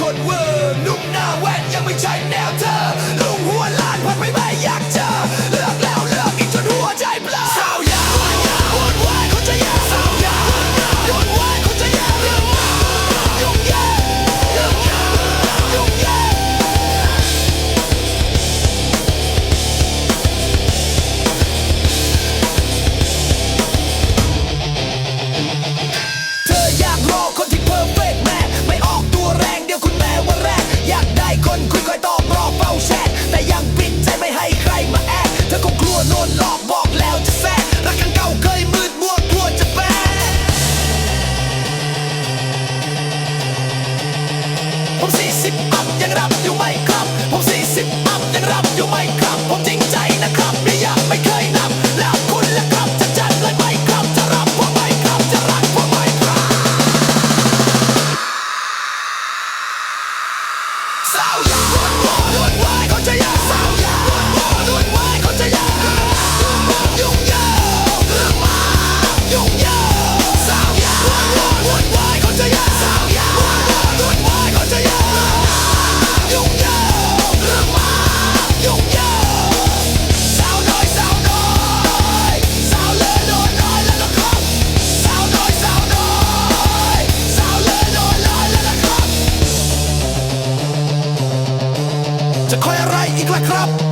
could work. Look now, ยังรับอยู่ไหมครับ ผมสี่สิบอัพยังรับอยู่ไหมครับ ผมจริงใจนะครับไม่ยากไม่เคยนับ แล้วคุณล่ะครับจะจัดเลยไหครับ จะรับผมไหครับ จะรักผมไหครับสาวย clap clap.